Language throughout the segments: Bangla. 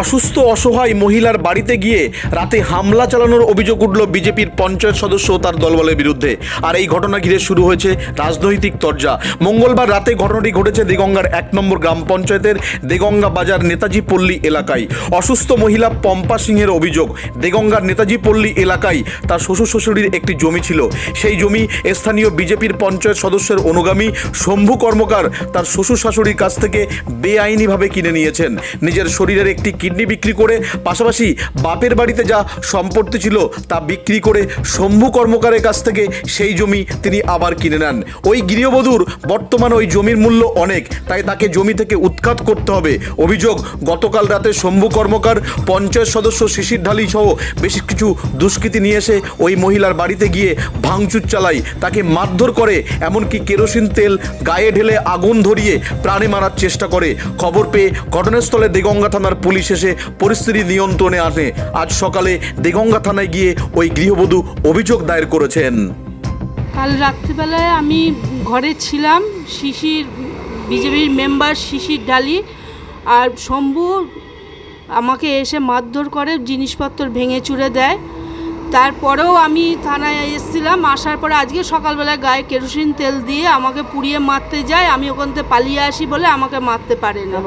অসুস্থ অসহায় মহিলার বাড়িতে গিয়ে রাতে হামলা চালানোর অভিযোগ উঠল বিজেপির পঞ্চায়েত সদস্য ও তার দলবলের বিরুদ্ধে। আর এই ঘটনা ঘিরে শুরু হয়েছে রাজনৈতিক তরজা। মঙ্গলবার রাতে ঘটনাটি ঘটেছে দেগঙ্গার এক নম্বর গ্রাম পঞ্চায়েতের দেগঙ্গা বাজার নেতাজি পল্লী এলাকায়। অসুস্থ মহিলা পম্পা সিংয়ের অভিযোগ, দেগঙ্গার নেতাজি পল্লী এলাকায় তার শ্বশুর শ্বশুরির একটি জমি ছিল। সেই জমি স্থানীয় বিজেপির পঞ্চায়েত সদস্যের অনুগামী শম্ভু কর্মকার তার শ্বশুর শাশুড়ির কাছ থেকে বেআইনিভাবে কিনে নিয়েছেন। নিজের শরীরের একটি কিডনি বিক্রি করে, পাশাপাশি বাপের বাড়িতে যা সম্পত্তি ছিল তা বিক্রি করে শম্ভু কর্মকারের কাছ থেকে সেই জমি তিনি আবার কিনে নেন। ওই গৃহবধূর বর্তমান ওই জমির মূল্য অনেক, তাই তাকে জমি থেকে উৎখাত করতে হবে। অভিযোগ, গতকাল রাতে শম্ভু কর্মকার, পঞ্চায়েত সদস্য শিশির ঢালি সহ বেশ কিছু দুষ্কৃতী নিয়ে এসে ওই মহিলার বাড়িতে গিয়ে ভাঙচুর চালায়। তাকে মারধর করে, এমনকি কেরোসিন তেল গায়ে ঢেলে আগুন ধরিয়ে প্রাণে মারার চেষ্টা করে। খবর পেয়ে ঘটনাস্থলে দেগঙ্গা থানার পুলিশ এসে পরিস্থিতি নিয়ন্ত্রণে আনে। আজ সকালে দেগঙ্গা থানায় গিয়ে ওই গৃহবধূ অভিযোগ দায়ের করেছেন। কাল রাত্রিবেলায় আমি ঘরে ছিলাম, শিশির বিজেপির মেম্বার শিশির ডালি আর শম্ভু আমাকে এসে মারধর করে, জিনিসপত্র ভেঙে চুরে দেয়। তারপরেও আমি থানায় এসেছিলাম, আসার পরে আজকে সকালবেলায় গায়ে কেরোসিন তেল দিয়ে আমাকে পুড়িয়ে মারতে যায়, আমি ওখান থেকে পালিয়ে আসি বলে আমাকে মারতে পারে না।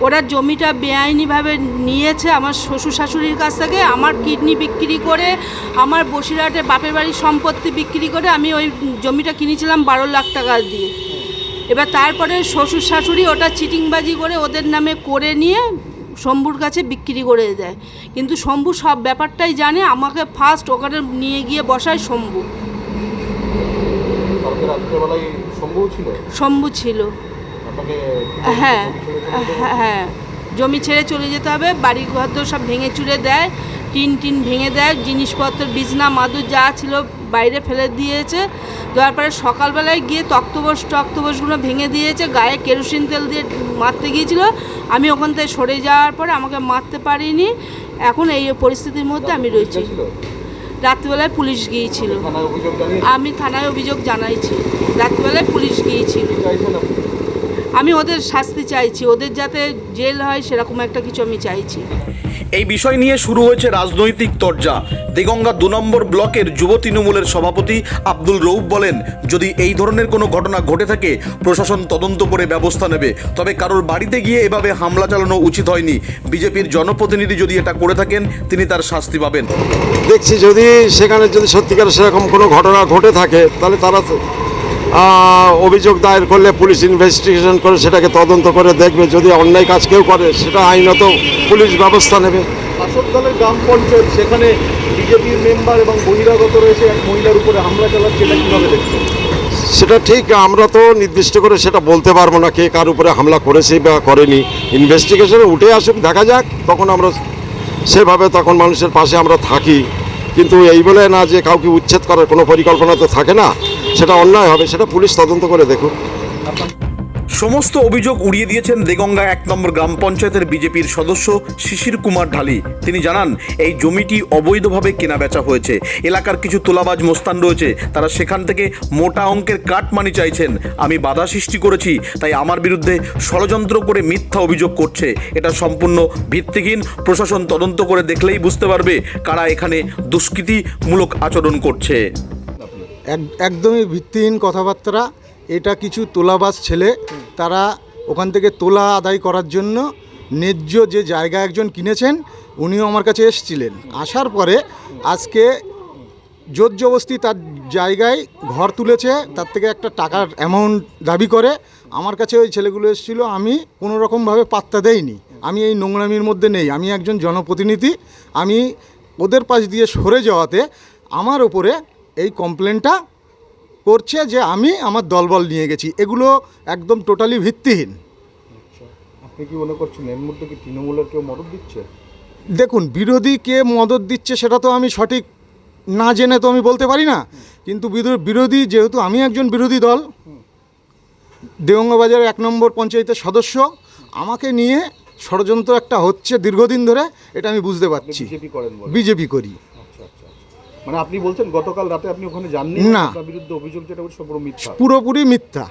ওরা জমিটা বেআইনিভাবে নিয়েছে আমার শ্বশুর শাশুড়ির কাছ থেকে আমার কিডনি বিক্রি করে আমার বসিরহাটে বাপের বাড়ির সম্পত্তি বিক্রি করে আমি ওই জমিটা কিনেছিলাম বারো লাখ টাকা দিয়ে এবার তারপরে শ্বশুর শাশুড়ি ওটা চিটিংবাজি করে ওদের নামে করে নিয়ে শম্ভুর কাছে বিক্রি করে দেয়। কিন্তু শম্ভু সব ব্যাপারটাই জানে আমাকে ফার্স্ট ওখানে নিয়ে গিয়ে বসায় শম্ভু। কালকে ছিল? শম্ভু ছিল। হ্যাঁ হ্যাঁ জমি ছেড়ে চলে যেতে হবে বাড়ি ঘর দর সব ভেঙে চুরে দেয় টিন টিন ভেঙে দেয় জিনিসপত্র বিছনা মাদুর যা ছিল বাইরে ফেলে দিয়েছে দেওয়ার পরে সকালবেলায় গিয়ে তক্তবোস টক্তবোসগুলো ভেঙে দিয়েছে গায়ে কেরোসিন তেল দিয়ে মারতে গিয়েছিল আমি ওখান থেকে সরে যাওয়ার পরে আমাকে মারতে পারিনি এখন এই পরিস্থিতির মধ্যে আমি রয়েছি। রাত্রিবেলায় পুলিশ গিয়েছিল। আমি থানায় অভিযোগ জানাইছি। রাত্রিবেলায় পুলিশ গিয়েছিল। আমি ওদের শাস্তি চাইছি ওদের যাতে জেল হয় সেরকম একটা কিছু আমি চাইছি। এই বিষয় নিয়ে শুরু হয়েছে রাজনৈতিক তরজা। দিগঙ্গা দু নম্বর ব্লকের যুব তৃণমূলের সভাপতি আব্দুল রৌফ বলেন যদি এই ধরনের কোনো ঘটনা ঘটে থাকে প্রশাসন তদন্ত করে ব্যবস্থা নেবে। তবে কারোর বাড়িতে গিয়ে এভাবে হামলা চালানো উচিত হয়নি। বিজেপির জনপ্রতিনিধি যদি এটা করে থাকেন তিনি তার শাস্তি পাবেন। দেখছি যদি সেখানে যদি সত্যিকার সেরকম কোনো ঘটনা ঘটে থাকে তাহলে তারা অভিযোগ দায়ের করলে পুলিশ ইনভেস্টিগেশন করে সেটাকে তদন্ত করে দেখবে। যদি অন্যায় কাজ কেউ করে সেটা আইনত পুলিশ ব্যবস্থা নেবে। শাসক দলের গ্রাম পঞ্চায়েত সেখানে বিজেপির মেম্বার এবং বহিরাগত রয়েছে এক মহিলার উপরে হামলা চালাচ্ছে এটা কীভাবে দেখছেন? সেটা ঠিক আমরা তো নির্দিষ্ট করে সেটা বলতে পারব না কে কার উপরে হামলা করেছে বা করেনি। ইনভেস্টিগেশনে উঠে আসুক দেখা যাক তখন আমরা সেভাবে তখন মানুষের পাশে আমরা থাকি। কিন্তু এই বলে না যে কাউকে উচ্ছেদ করার কোনো পরিকল্পনা তো থাকে না, সেটা অন্যায় হবে, সেটা পুলিশ তদন্ত করে দেখুক। সমস্ত অভিযোগ উড়িয়ে দিয়েছেন দেগঙ্গা এক নম্বর গ্রাম পঞ্চায়েতের বিজেপির সদস্য শিশির কুমার ঢালি। তিনি জানান, এই জমিটি অবৈধভাবে কেনাবেচা হয়েছে। এলাকার কিছু তোলাবাজ মোস্তান রয়েছে। তারা সেখান থেকে মোটা অঙ্কের কাটমানি চাইছেন। আমি বাধা সৃষ্টি করেছি, তাই আমার বিরুদ্ধে ষড়যন্ত্র করে মিথ্যা অভিযোগ করছে। এটা সম্পূর্ণ ভিত্তিহীন। প্রশাসন তদন্ত করে দেখলেই বুঝতে পারবে কারা এখানে দুষ্কৃতিমূলক আচরণ করছে। এক, একদমই ভিত্তিহীন কথাবার্তা। এটা কিছু তোলাবাস ছেলে, তারা ওখান থেকে তোলা আদায় করার জন্য ন্যায্য যে জায়গা একজন কিনেছেন, উনিও আমার কাছে এসেছিলেন। আসার পরে আজকে জোর জবস্তি তার জায়গায় ঘর তুলেছে, তার থেকে একটা টাকার অ্যামাউন্ট দাবি করে। আমার কাছে ওই ছেলেগুলো এসেছিল, আমি কোনো রকমভাবে পাত্তা দেইনি। আমি এই নোংরামির মধ্যে নেই, আমি একজন জনপ্রতিনিধি, আমি ওদের পাশ দিয়ে সরে যাওয়াতে আমার ওপরে এই কমপ্লেনটা করছে যে আমি আমার দলবল নিয়ে গেছি। এগুলো একদম টোটালি ভিত্তিহীন। আপনি কি মনে করছেন এর মধ্যে কি তৃণমূলের কেউ মদত দিচ্ছে? দেখুন বিরোধী কে মদত দিচ্ছে সেটা তো আমি সঠিক না জেনে তো আমি বলতে পারি না। কিন্তু বিরো- বিরোধী যেহেতু আমি একজন বিরোধী দল দেওঙ্গা বাজারের এক নম্বর পঞ্চায়েতের সদস্য আমাকে নিয়ে ষড়যন্ত্র একটা হচ্ছে দীর্ঘদিন ধরে এটা আমি বুঝতে পারছি। বিজেপি করি আচ্ছা আচ্ছা মানে আপনি বলছেন গতকাল রাতে আপনি ওখানে যাননি না। বিরুদ্ধে অভিযোগ যেটা হচ্ছে পুরো মিথ্যা পুরোপুরি মিথ্যা